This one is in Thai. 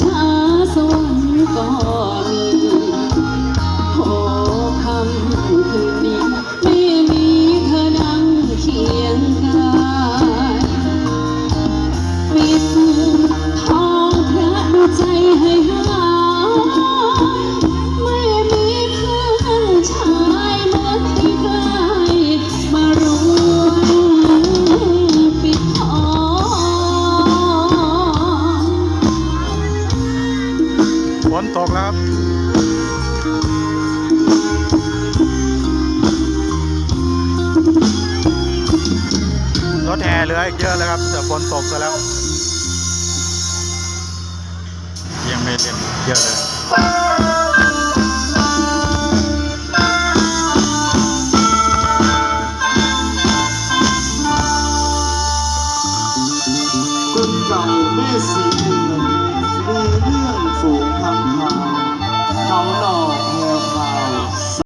ชาสวรร นตกแล้วครับรถแห่เหลืออีกเยอะเลยครับแต่ฝนตกซะแล้ว ยังไม่เล่นเยอะเลย no, no.